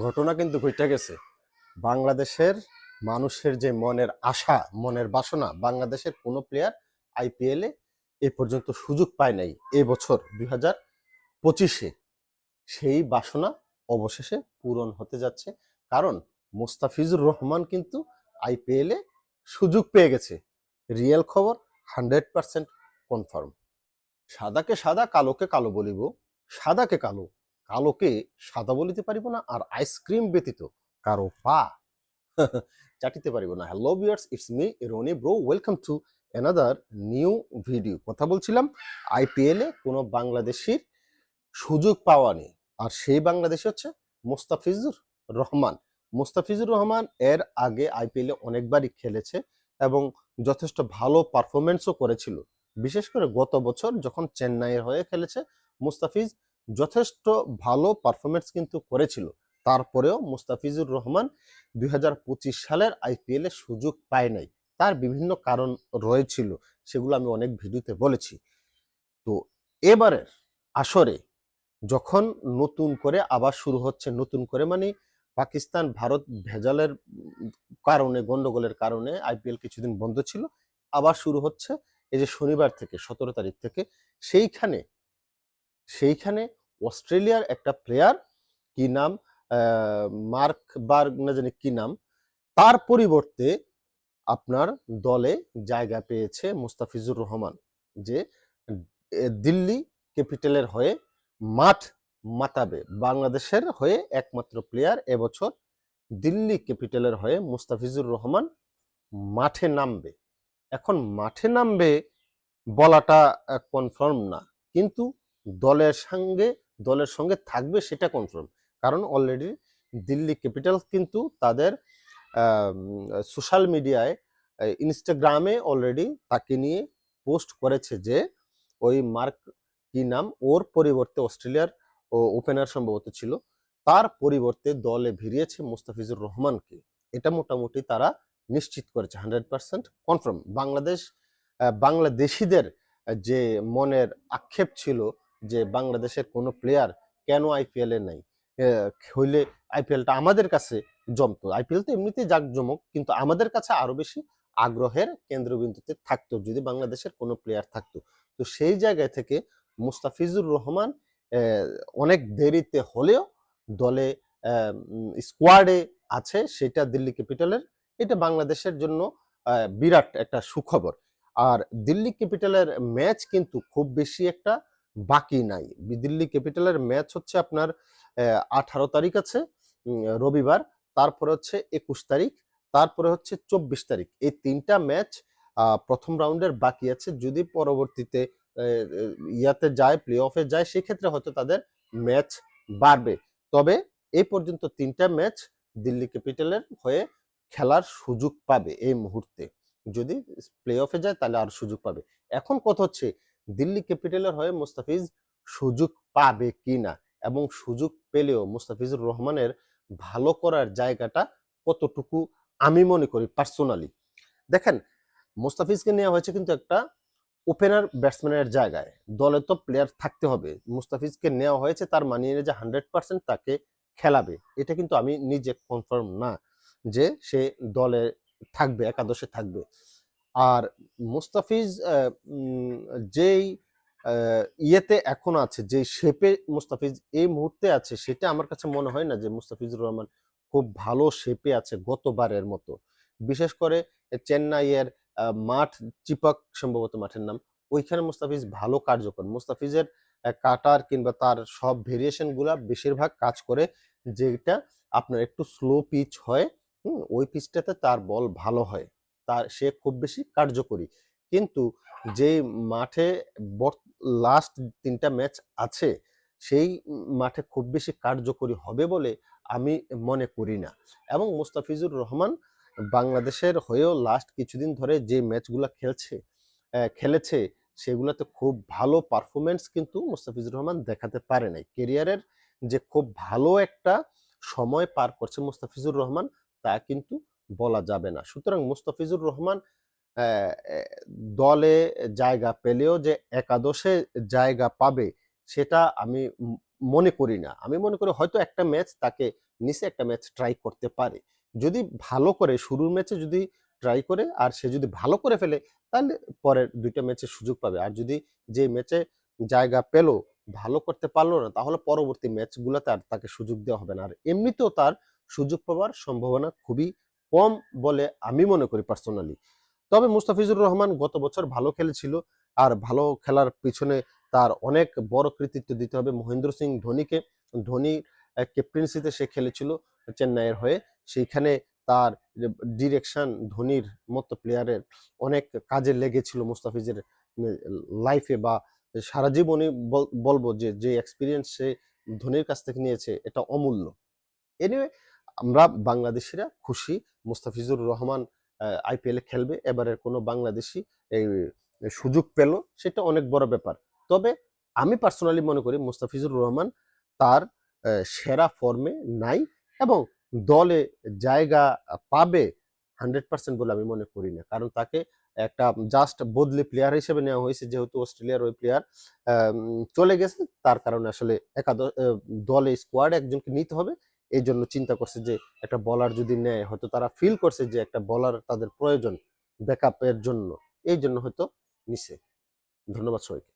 ঘটনা কিন্তু ঘটে গেছে। বাংলাদেশের মানুষের যে মনের আশা, মনের বাসনা, বাংলাদেশের কোনো প্লেয়ার আইপিএলে এ পর্যন্ত সুযোগ পায় নাই এবছর দুই হাজার পঁচিশে। সেই বাসনা অবশেষে পূরণ হতে যাচ্ছে। কারণ মুস্তাফিজুর রহমান কিন্তু আইপিএলে সুযোগ পেয়ে গেছে। রিয়েল খবর হান্ড্রেড পার্সেন্ট কনফার্ম। সাদাকে সাদা, কালোকে কালো বলিব, সাদাকে কালো। কালোকে সাদা বলিতে পারিব না আর আইসক্রিম ব্যতীত কারও পা চাটিতে পারিব না। Hello viewers it's me Rony bro welcome to another new video কথা বলছিলাম আইপিএলে কোনো বাংলাদেশির সুযোগ পাওয়া নেই। আর সেই বাংলাদেশি হচ্ছে মুস্তাফিজুর রহমান। মুস্তাফিজুর রহমান এর আগে আইপিএলে অনেকবারই খেলেছে এবং যথেষ্ট ভালো পারফরমেন্সও করেছিল। বিশেষ করে গত বছর যখন চেন্নাইয়ের হয়ে খেলেছে, মুস্তাফিজ যথেষ্ট ভালো পারফরমেন্স কিন্তু করেছিল। তারপরেও মুস্তাফিজুর রহমান দুই হাজার পঁচিশ সালের আইপিএলে সুযোগ পায় নাই। তার বিভিন্ন কারণ রয়েছিল, সেগুলো আমি অনেক ভিডিওতে বলেছি। তো এবারের আসরে যখন নতুন করে আবার শুরু হচ্ছে, নতুন করে মানে পাকিস্তান ভারত ভেজালের কারণে, গন্ডগোলের কারণে আইপিএল কিছুদিন বন্ধ ছিল, আবার শুরু হচ্ছে এই যে শনিবার থেকে, সতেরো তারিখ থেকে। সেইখানে সেইখানে অস্ট্রেলিয়ার একটা প্লেয়ার কি নাম মার্ক বার্গ, না জানি কি নাম, তার পরিবর্তে আপনার দলে জায়গা পেয়েছে মুস্তাফিজুর রহমান, যে দিল্লি ক্যাপিটালের হয়ে মাঠ মাতাবে, বাংলাদেশের হয়ে একমাত্র প্লেয়ার এবছর দিল্লি ক্যাপিটালের হয়ে মুস্তাফিজুর রহমান মাঠে নামবে। এখন মাঠে নামবে বলাটা কনফার্ম না, কিন্তু দলের সঙ্গে দলের সঙ্গে থাকবে সেটা কনফার্ম কারণ অলরেডি দিল্লি ক্যাপিটাল কিন্তু তাদের সোশ্যাল মিডিয়ায় ইনস্টাগ্রামে অলরেডি তাকে নিয়ে পোস্ট করেছে যে, ওই মার্ক কি নাম, ওর পরিবর্তে অস্ট্রেলিয়ার ওপেনার সম্ভবত ছিল। তার পরিবর্তে দলে ভিড়িয়েছে মুস্তাফিজুর রহমানকে। এটা মোটামুটি তারা নিশ্চিত করেছে হান্ড্রেড পার্সেন্ট কনফার্ম বাংলাদেশ বাংলাদেশিদের যে মনের আক্ষেপ ছিল যে বাংলাদেশের কোনো প্লেয়ার কেন আইপিএল নাই? হইলে আইপিএলটা আমাদের কাছে জমতো। আইপিএল তো এমনিতেই জাঁকজমক, কিন্তু আমাদের কাছে আরও বেশি আগ্রহের কেন্দ্রবিন্দুতে থাকতো, যদি বাংলাদেশের কোনো প্লেয়ার থাকতো। তো সেই জায়গা থেকে মুস্তাফিজুর রহমান অনেক দেরিতে হলেও দলে স্কোয়াডে আছে, সেটা দিল্লি ক্যাপিটালের। এটা বাংলাদেশের জন্য বিরাট একটা সুখবর। আর দিল্লি ক্যাপিটালের ম্যাচ কিন্তু খুব বেশি একটা বাকি নাই। দিল্লি ক্যাপিটালের ম্যাচ হচ্ছে আপনার আঠারো তারিখ আছে রবিবার, তারপরে হচ্ছে একুশ তারিখ, তারপরে হচ্ছে চব্বিশ তারিখ। এই তিনটা ম্যাচ প্রথম রাউন্ডের বাকি আছে। যদি পরবর্তীতে ইয়াতে যায় প্লে অফে যায়, সেক্ষেত্রে হয়তো তাদের ম্যাচ বাড়বে। তবে এই পর্যন্ত তিনটা ম্যাচ দিল্লি ক্যাপিটালের হয়ে খেলার সুযোগ পাবে এই মুহূর্তে। যদি প্লে অফে যায়, তাহলে আর সুযোগ পাবে। এখন কথা হচ্ছে দিল্লি ক্যাপিটালের হয়ে মুস্তাফিজ সুযোগ পাবে কি না এবং সুযোগ পেলেও মুস্তাফিজুর রহমানের ভালো করার জায়গাটা কতটুকু আমি মনে করি পার্সোনালি দেখেন, মুস্তাফিজকে নেওয়া হয়েছে কিন্তু একটা ওপেনার ব্যাটসম্যানের জায়গায়। দলে তো প্লেয়ার থাকতে হবে। মুস্তাফিজকে নেওয়া হয়েছে তার মানিয়ে যে হান্ড্রেড পার্সেন্ট তাকে খেলাবে। এটা কিন্তু আমি নিজে কনফার্ম না যে সে দলে থাকবে, একাদশে থাকবে। আর মুস্তাফিজ যেই ইয়েতে এখন আছে যে শেপে মুস্তাফিজ এই মুহূর্তে আছে, সেটা আমার কাছে মনে হয় না যে মুস্তাফিজুর রহমান খুব ভালো শেপে আছে গতবারের মতো। বিশেষ করে চেন্নাইয়ের মাঠ, চিপক সম্ভবত মাঠের নাম, ওইখানে মুস্তাফিজ ভালো কার্যকর। মুস্তাফিজের কাটার কিংবা তার সব ভেরিয়েশনগুলা বেশিরভাগ কাজ করে যেটা আপনার একটু স্লো পিচ হয় ওই পিচটাতে তার বল ভালো হয়। তার, সে খুব বেশি কার্যকরী। কিন্তু যে মাঠে লাস্ট তিনটা ম্যাচ আছে, সেই মাঠে খুব বেশি কার্যকরী হবে বলে আমি মনে করি না। এবং মুস্তাফিজুর রহমান বাংলাদেশের হয়েও লাস্ট কিছুদিন ধরে যে ম্যাচগুলো খেলছে খেলেছে, সেগুলোতে খুব ভালো পারফরমেন্স কিন্তু মুস্তাফিজুর রহমান দেখাতে পারে নাই। কেরিয়ারের যে খুব ভালো একটা সময় পার করছে মুস্তাফিজুর রহমান, তা কিন্তু বলা যাবে না। সুতরাং মুস্তাফিজুর রহমান দলে জায়গা পেলেও যে একাদশে জায়গা পাবে, সেটা আমি মনে করি না। আমি মনে করি হয়তো একটা ম্যাচ তাকে নিচে একটা ম্যাচ ট্রাই করতে পারে। যদি ভালো করে শুরুর ম্যাচে যদি ট্রাই করে আর সে যদি ভালো করে ফেলে, তাহলে পরের দুইটা ম্যাচে সুযোগ পাবে। আর যদি যে ম্যাচে জায়গা পেল, ভালো করতে পারল না, তাহলে পরবর্তী ম্যাচগুলোতে আর তাকে সুযোগ দেওয়া হবে না। আর এমনিতেও তার সুযোগ পাওয়ার সম্ভাবনা খুবই কম বলে আমি মনে করি পার্সোনালি তবে মুস্তাফিজুর রহমান গত বছর ভালো খেলেছিল আর ভালো খেলার পিছনে তার অনেক বড় কৃতিত্ব দিতে হবে মহেন্দ্র সিং ধোনিকে। ধোনি ক্যাপ্টেন্সিতে সে খেলেছিল চেন্নাইয়ের হয়ে। সেইখানে তার ডিরেকশন ধোনির মতো প্লেয়ারের অনেক কাজে লেগেছিল মুস্তাফিজের লাইফে বা সারা জীবনই বল- বলব যে যে এক্সপিরিয়েন্স সে ধোনির কাছ থেকে নিয়েছে এটা অমূল্য। এনিওয়ে আমরা বাংলাদেশিরা খুশি মুস্তাফিজুর রহমান আইপিএলে খেলবে, এবারের কোনো বাংলাদেশি এই সুযোগ পেল, সেটা অনেক বড় ব্যাপার। তবে আমি পার্সোনালি মনে করি মুস্তাফিজুর রহমান তার সেরা ফর্মে নাই এবং দলে জায়গা পাবে হান্ড্রেড পার্সেন্ট বলে আমি মনে করি না। কারণ তাকে একটা জাস্ট বদলি প্লেয়ার হিসেবে নেওয়া হয়েছে, যেহেতু অস্ট্রেলিয়ার ওই প্লেয়ার চলে গেছে। তার কারণে আসলে একাদশ দলে স্কোয়াড একজনকে নিতে হবে। এই জন্য চিন্তা করছে যে একটা বলার যদি নেয়, হয়তো তারা ফিল করছে যে একটা বলার তাদের প্রয়োজন ব্যাকআপের জন্য। এই জন্য হয়তো নিছে। ধন্যবাদ সবাইকে।